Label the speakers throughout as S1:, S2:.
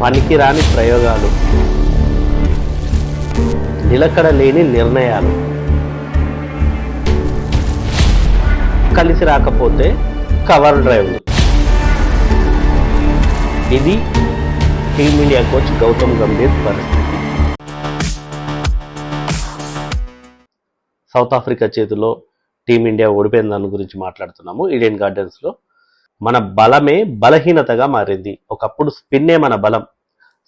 S1: పనికిరాని ప్రయోగాలు. నిలకడ లేని నిర్ణయాలు. కలిసి రాకపోతే కవర్ డ్రైవ్లు ఇది టీమిండియా కోచ్ గౌతమ్ గంభీర్ పరిస్థితి. సౌత్ ఆఫ్రికా చేతిలో టీమిండియా ఓడిపోయిన దాని గురించి మాట్లాడుతున్నాము. ఈడెన్ గార్డెన్స్లో మన బలమే బలహీనతగా మారింది. ఒకప్పుడు స్పిన్నే మన బలం.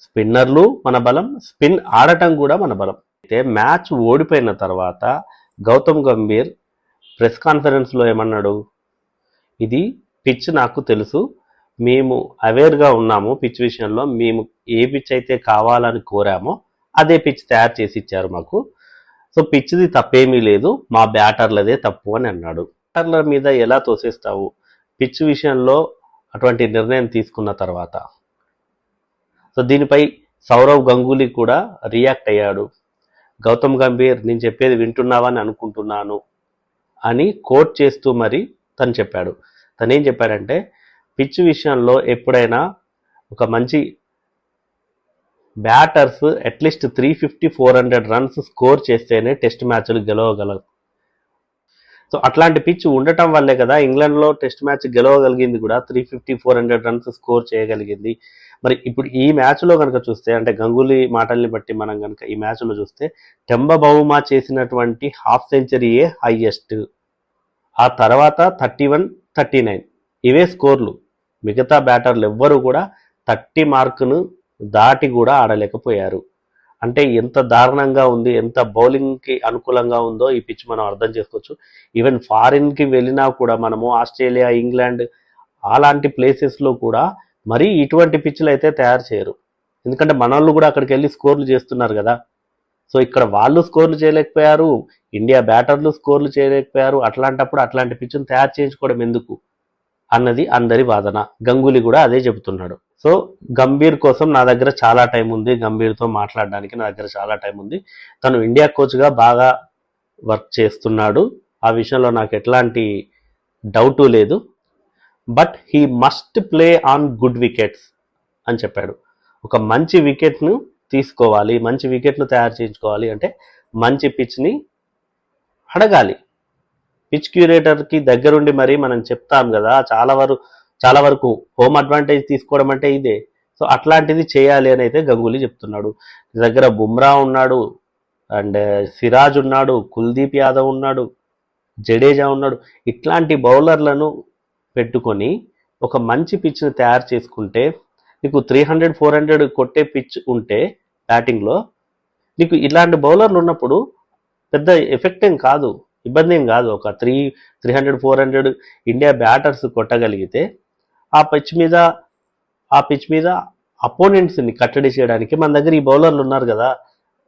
S1: స్పిన్నర్లు మన బలం స్పిన్ ఆడటం కూడా మన బలం. అయితే మ్యాచ్ ఓడిపోయిన తర్వాత గౌతమ్ గంభీర్ ప్రెస్ కాన్ఫరెన్స్లో ఏమన్నాడు? ఇది పిచ్ నాకు తెలుసు. మేము అవేర్గా ఉన్నాము పిచ్ విషయంలో. మేము ఏ పిచ్ అయితే కావాలని కోరామో అదే పిచ్ తయారు చేసి ఇచ్చారు మాకు. సో పిచ్ది తప్పేమీ లేదు. మా బ్యాటర్లదే తప్పు అని అన్నాడు. బ్యాటర్ల మీద ఎలా తోసేస్తావు? పిచ్ విషయంలో అటువంటి నిర్ణయం తీసుకున్న తర్వాత. సో దీనిపై సౌరవ్ గంగూలీ కూడా రియాక్ట్ అయ్యాడు. గౌతమ్ గంభీర్ నేను చెప్పేది వింటున్నావని అనుకుంటున్నాను అని కోట్ చేస్తూ మరి తను చెప్పాడు. తను ఏం చెప్పాడంటే పిచ్ విషయంలో ఎప్పుడైనా ఒక మంచి batters atleast three fifty four hundred runs score చేస్తేనే టెస్ట్ మ్యాచ్లు గెలవగలరు సో అట్లాంటి పిచ్ ఉండటం వల్లే కదా ఇంగ్లాండ్లో టెస్ట్ మ్యాచ్ గెలవగలిగింది కూడా three fifty four hundred runs score చేయగలిగింది. మరి ఇప్పుడు ఈ మ్యాచ్లో కనుక చూస్తే అంటే గంగూలీ మాటల్ని బట్టి మనం కనుక ఈ మ్యాచ్లో చూస్తే టెంబ బహుమా చేసినటువంటి హాఫ్ సెంచరీయే హైయెస్ట్ ఆ తర్వాత థర్టీ వన్ థర్టీ నైన్ ఇవే స్కోర్లు. మిగతా బ్యాటర్లు ఎవ్వరూ కూడా థర్టీ మార్కును దాటి కూడా ఆడలేకపోయారు. అంటే ఎంత దారుణంగా ఉంది ఎంత బౌలింగ్కి అనుకూలంగా ఉందో ఈ పిచ్ మనం అర్థం చేసుకోవచ్చు. ఈవెన్ ఫారిన్కి వెళ్ళినా కూడా మనము ఆస్ట్రేలియా ఇంగ్లాండ్ అలాంటి ప్లేసెస్లో కూడా మరి ఇటువంటి పిచ్లు అయితే తయారు చేయరు. ఎందుకంటే మన కూడా అక్కడికి వెళ్ళి స్కోర్లు చేస్తున్నారు కదా. సో ఇక్కడ వాళ్ళు స్కోర్లు చేయలేకపోయారు ఇండియా బ్యాటర్లు స్కోర్లు చేయలేకపోయారు అట్లాంటప్పుడు అట్లాంటి పిచ్ను తయారు చేయించుకోవడం ఎందుకు? అన్నది అందరి వాదన. గంగూలీ కూడా అదే చెబుతున్నాడు. సో గంభీర్ కోసం నా దగ్గర చాలా టైం ఉంది. గంభీర్తో మాట్లాడడానికి నా దగ్గర చాలా టైం ఉంది. తను ఇండియా కోచ్గా బాగా వర్క్ చేస్తున్నాడు. ఆ విషయంలో నాకు ఎట్లాంటి డౌటు లేదు. But he must play on good wickets అని చెప్పాడు. ఒక మంచి వికెట్ను తీసుకోవాలి మంచి వికెట్ను తయారు చేయించుకోవాలి అంటే మంచి పిచ్ని అడగాలి. పిచ్ క్యూరేటర్కి దగ్గరుండి మరి మనం చెప్తాం కదా చాలా వరకు చాలా వరకు హోమ్ అడ్వాంటేజ్ తీసుకోవడం అంటే ఇదే. సో అట్లాంటిది చేయాలి అని అయితే గంగూలీ చెప్తున్నాడు. దగ్గర బుమ్రా ఉన్నాడు అండ్ సిరాజ్ ఉన్నాడు కుల్దీప్ యాదవ్ ఉన్నాడు జడేజా ఉన్నాడు. ఇట్లాంటి బౌలర్లను పెట్టుకొని ఒక మంచి పిచ్ని తయారు చేసుకుంటే నీకు త్రీ హండ్రెడ్ ఫోర్ హండ్రెడ్ కొట్టే పిచ్ ఉంటే బ్యాటింగ్లో నీకు ఇలాంటి బౌలర్లు ఉన్నప్పుడు పెద్ద ఎఫెక్ట్ ఏం కాదు. ఇబ్బంది ఏం కాదు. ఒక three three hundred four hundred India batters కొట్టగలిగితే ఆ పిచ్ మీద ఆ పిచ్ మీద అపోనెంట్స్ని కట్టడి చేయడానికి మన దగ్గర ఈ బౌలర్లు ఉన్నారు కదా.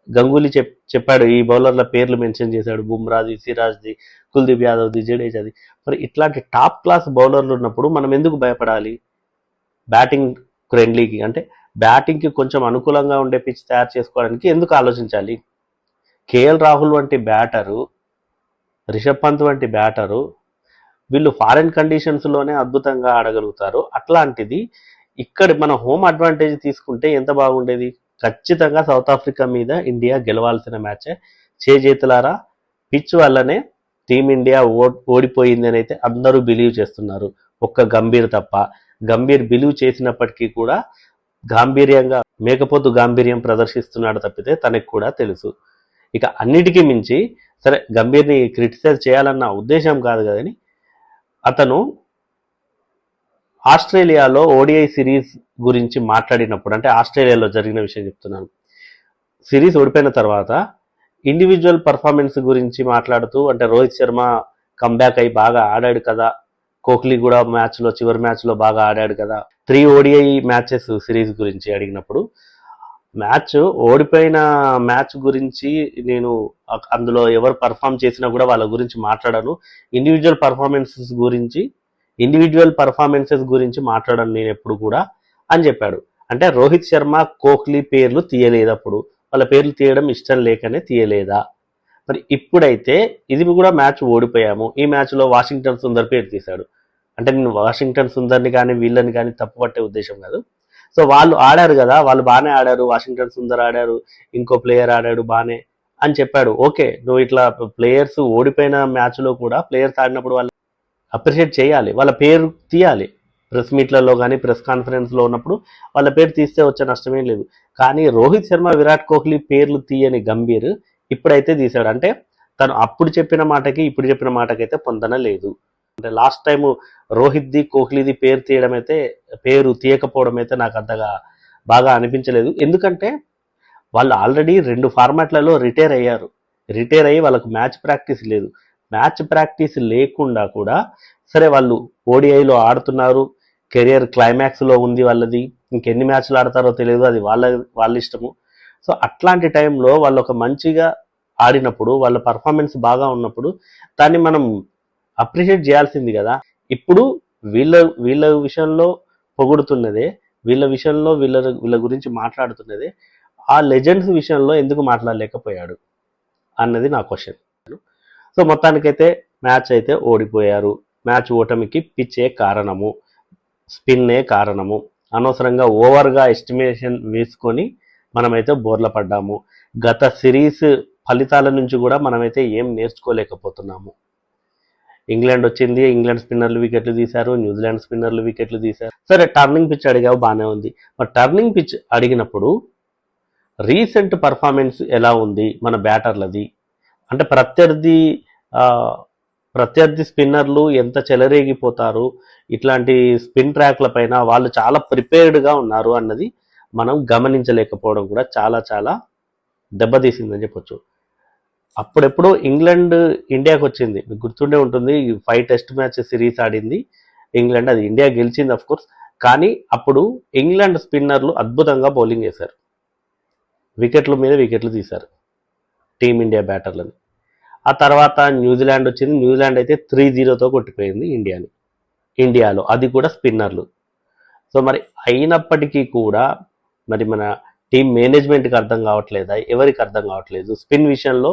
S1: గంగూలీ చెప్ చెప్పాడు ఈ బౌలర్ల పేర్లు మెన్షన్ చేశాడు. బుమ్రాది సిరాజ్ది కుల్దీప్ యాదవ్ది జడేజాది. మరి ఇట్లాంటి టాప్ క్లాస్ బౌలర్లు ఉన్నప్పుడు మనం ఎందుకు భయపడాలి? బ్యాటింగ్ ఫ్రెండ్లీకి అంటే బ్యాటింగ్కి కొంచెం అనుకూలంగా ఉండే పిచ్ తయారు చేసుకోవడానికి ఎందుకు ఆలోచించాలి? కేఎల్ రాహుల్ వంటి బ్యాటరు రిషబ్ పంత్ వంటి బ్యాటరు వీళ్ళు ఫారెన్ కండిషన్స్లోనే అద్భుతంగా ఆడగలుగుతారు. అట్లాంటిది ఇక్కడ మన హోమ్ అడ్వాంటేజ్ తీసుకుంటే ఎంత బాగుండేది? ఖచ్చితంగా సౌత్ ఆఫ్రికా మీద ఇండియా గెలవాల్సిన మ్యాచే చేజేతులారా? పిచ్ వల్లనే టీమిండియా ఓ ఓడిపోయింది అని అయితే అందరూ బిలీవ్ చేస్తున్నారు. ఒక్క గంభీర్ తప్ప. గంభీర్ బిలీవ్ చేసినప్పటికీ కూడా గాంభీర్యంగా మేకపోతు గాంభీర్యం ప్రదర్శిస్తున్నాడు తప్పితే తనకు కూడా తెలుసు. ఇక అన్నిటికీ మించి సరే గంభీర్ని క్రిటిసైజ్ చేయాలన్న ఉద్దేశం కాదు కదని అతను ఆస్ట్రేలియాలో ఓడిఐ సిరీస్ గురించి మాట్లాడినప్పుడు అంటే ఆస్ట్రేలియాలో జరిగిన విషయం చెప్తున్నాను. సిరీస్ ఓడిపోయిన తర్వాత ఇండివిజువల్ పర్ఫార్మెన్స్ గురించి మాట్లాడుతూ అంటే రోహిత్ శర్మ కంబ్యాక్ అయి బాగా ఆడాడు కదా కోహ్లీ కూడా మ్యాచ్లో చివరి మ్యాచ్లో బాగా ఆడాడు కదా త్రీ ఓడిఐ మ్యాచెస్ సిరీస్ గురించి అడిగినప్పుడు మ్యాచ్ ఓడిపోయిన మ్యాచ్ గురించి నేను అందులో ఎవరు పర్ఫామ్ చేసినా కూడా వాళ్ళ గురించి మాట్లాడను. ఇండివిజువల్ పర్ఫార్మెన్సెస్ గురించి ఇండివిజువల్ పర్ఫార్మెన్సెస్ గురించి మాట్లాడను నేను ఎప్పుడు కూడా అని చెప్పాడు. అంటే రోహిత్ శర్మ కోహ్లీ పేర్లు తీయలేదు అప్పుడు. వాళ్ళ పేర్లు తీయడం ఇష్టం లేకనే తీయలేదా? మరి ఇప్పుడైతే ఇది కూడా మ్యాచ్ ఓడిపోయాము. ఈ మ్యాచ్లో వాషింగ్టన్ సుందర్ పేరు తీశాడు. అంటే నేను వాషింగ్టన్ సుందర్ని కానీ వీళ్ళని కానీ తప్పు పట్టే ఉద్దేశం కాదు. సో వాళ్ళు ఆడారు కదా వాళ్ళు బాగానే ఆడారు వాషింగ్టన్ సుందర్ ఆడారు ఇంకో ప్లేయర్ ఆడాడు బాగానే అని చెప్పాడు. ఓకే నువ్వు ఇట్లా ప్లేయర్స్ ఓడిపోయిన మ్యాచ్లో కూడా ప్లేయర్స్ ఆడినప్పుడు వాళ్ళు అప్రిషియేట్ చేయాలి. వాళ్ళ పేరు తీయాలి. ప్రెస్ మీట్లలో కానీ ప్రెస్ కాన్ఫరెన్స్లో ఉన్నప్పుడు వాళ్ళ పేరు తీస్తే వచ్చే నష్టమేం లేదు. కానీ రోహిత్ శర్మ విరాట్ కోహ్లీ పేర్లు తీయని గంభీర్ ఇప్పుడైతే తీశాడు. అంటే తను అప్పుడు చెప్పిన మాటకి ఇప్పుడు చెప్పిన మాటకైతే పొందన లేదు అంటే లాస్ట్ టైం రోహిత్ది కోహ్లీది పేరు తీయడం అయితే పేరు తీయకపోవడం అయితే నాకు అంతగా బాగా అనిపించలేదు. ఎందుకంటే వాళ్ళు ఆల్రెడీ రెండు ఫార్మాట్లలో రిటైర్ అయ్యారు. రిటైర్ అయ్యి వాళ్ళకు మ్యాచ్ ప్రాక్టీస్ లేదు. మ్యాచ్ ప్రాక్టీస్ లేకుండా కూడా సరే వాళ్ళు ఓడిఐలో ఆడుతున్నారు. కెరియర్ క్లైమాక్స్లో ఉంది వాళ్ళది. ఇంకెన్ని మ్యాచ్లు ఆడతారో తెలియదు. అది వాళ్ళ వాళ్ళ ఇష్టము. సో అట్లాంటి టైంలో వాళ్ళు ఒక మంచిగా ఆడినప్పుడు వాళ్ళ పర్ఫార్మెన్స్ బాగా ఉన్నప్పుడు దాన్ని మనం అప్రిషియేట్ చేయాల్సింది కదా. ఇప్పుడు వీళ్ళ వీళ్ళ విషయంలో పొగుడుతున్నదే వీళ్ళ విషయంలో వీళ్ళ వీళ్ళ గురించి మాట్లాడుతున్నదే ఆ లెజెండ్స్ విషయంలో ఎందుకు మాట్లాడలేకపోయాడు అన్నది నా క్వశ్చన్. సో మొత్తానికైతే మ్యాచ్ అయితే ఓడిపోయారు. మ్యాచ్ ఓటమికి పిచ్చే కారణము స్పిన్నే కారణము. అనవసరంగా ఓవర్గా ఎస్టిమేషన్ వేసుకొని మనమైతే బోర్ల పడ్డాము. గత సిరీస్ ఫలితాల నుంచి కూడా మనమైతే ఏం నేర్చుకోలేకపోతున్నాము. ఇంగ్లాండ్ వచ్చింది ఇంగ్లాండ్ స్పిన్నర్లు వికెట్లు తీశారు న్యూజిలాండ్ స్పిన్నర్లు వికెట్లు తీశారు. సరే టర్నింగ్ పిచ్ అడిగావు బాగానే ఉంది. మరి టర్నింగ్ పిచ్ అడిగినప్పుడు రీసెంట్ పర్ఫార్మెన్స్ ఎలా ఉంది మన బ్యాటర్లది? అంటే ప్రత్యర్థి ప్రత్యర్థి స్పిన్నర్లు ఎంత చెలరేగిపోతారు? ఇట్లాంటి స్పిన్ ట్రాక్ల పైన వాళ్ళు చాలా ప్రిపేర్డ్గా ఉన్నారు అన్నది మనం గమనించలేకపోవడం కూడా చాలా చాలా దెబ్బతీసిందని చెప్పొచ్చు. అప్పుడెప్పుడో ఇంగ్లాండ్ ఇండియాకి వచ్చింది మీకు గుర్తుండే ఉంటుంది ఫైవ్ టెస్ట్ మ్యాచ్ సిరీస్ ఆడింది. ఇంగ్లాండ్ అది ఇండియా గెలిచింది అఫ్ కోర్స్ కానీ అప్పుడు ఇంగ్లాండ్ స్పిన్నర్లు అద్భుతంగా బౌలింగ్ వేశారు వికెట్ల మీద వికెట్లు తీశారు. టీమిండియా బ్యాటర్లని. ఆ తర్వాత న్యూజిలాండ్ వచ్చింది. న్యూజిలాండ్ అయితే త్రీ జీరోతో కొట్టిపోయింది ఇండియాని. ఇండియాలో. అది కూడా స్పిన్నర్లు. సో మరి అయినప్పటికీ కూడా మరి మన టీం మేనేజ్మెంట్కి అర్థం కావట్లేదా? ఎవరికి అర్థం కావట్లేదు? స్పిన్ విషయంలో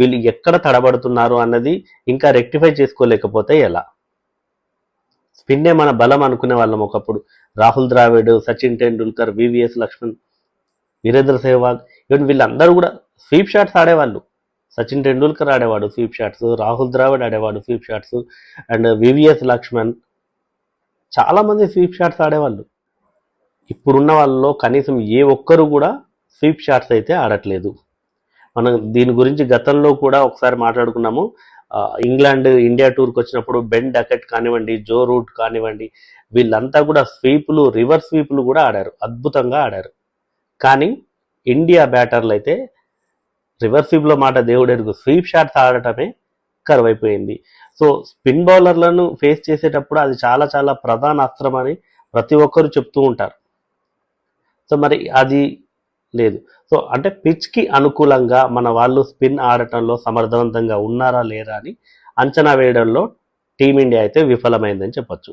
S1: వీళ్ళు ఎక్కడ తడబడుతున్నారు అన్నది ఇంకా రెక్టిఫై చేసుకోలేకపోతే ఎలా? స్పిన్నే మన బలం అనుకునే వాళ్ళం ఒకప్పుడు. రాహుల్ ద్రావిడ్ సచిన్ టెండూల్కర్ వివిఎస్ లక్ష్మణ్ వీరేంద్ర సెహ్వాగ్ ఈవెన్ వీళ్ళందరూ కూడా స్వీప్ షాట్స్ ఆడేవాళ్ళు. సచిన్ టెండూల్కర్ ఆడేవాడు స్వీప్ షాట్స్ రాహుల్ ద్రావిడ్ ఆడేవాడు sweep shots and VVS Laxman చాలామంది స్వీప్ షాట్స్ ఆడేవాళ్ళు. ఇప్పుడున్న వాళ్ళలో కనీసం ఏ ఒక్కరు కూడా స్వీప్ షాట్స్ అయితే ఆడట్లేదు. మనం దీని గురించి గతంలో కూడా ఒకసారి మాట్లాడుకున్నాము. ఇంగ్లాండ్ ఇండియా టూర్కి వచ్చినప్పుడు బెన్ డకెట్ కానివ్వండి జో రూట్ కానివ్వండి వీళ్ళంతా కూడా స్వీపులు రివర్స్ స్వీపులు కూడా ఆడారు. అద్భుతంగా ఆడారు. కానీ ఇండియా బ్యాటర్లు అయితే రివర్స్ స్వీప్లో మాట దేవుడెరుగు. స్వీప్ షాట్స్ ఆడటమే కరువైపోయింది. సో స్పిన్ బౌలర్లను ఫేస్ చేసేటప్పుడు అది చాలా చాలా ప్రధాన అస్త్రం అని ప్రతి ఒక్కరు చెప్తూ ఉంటారు. సో మరి అది లేదు. సో అంటే పిచ్కి అనుకూలంగా మన వాళ్ళు స్పిన్ ఆడటంలో సమర్థవంతంగా ఉన్నారా లేరా అని అంచనా వేయడంలో టీమిండియా అయితే విఫలమైందని చెప్పొచ్చు.